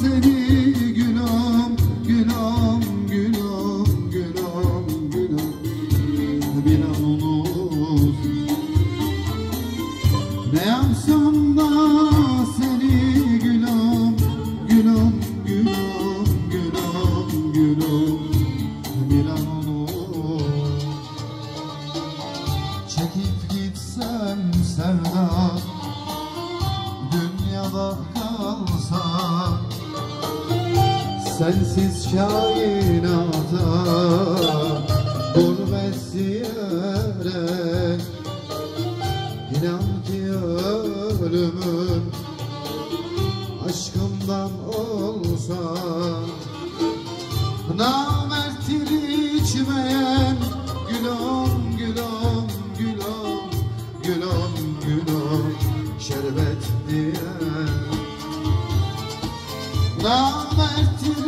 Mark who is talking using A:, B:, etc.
A: seni gülüm gülüm gülüm gülüm gülüm bir an unut. Ne yapsam da seni gülüm gülüm gülüm gülüm gülüm bir an unut. Çekip gitsem sevda Dünyada kalsa Sensiz kainata Gurbet diyerek İnan ki ölümüm Aşkımdan olsa Namerttir içmeyen Gülüm gülüm gülüm Gülüm gülüm Şerbet diyen Namerttir içmeyen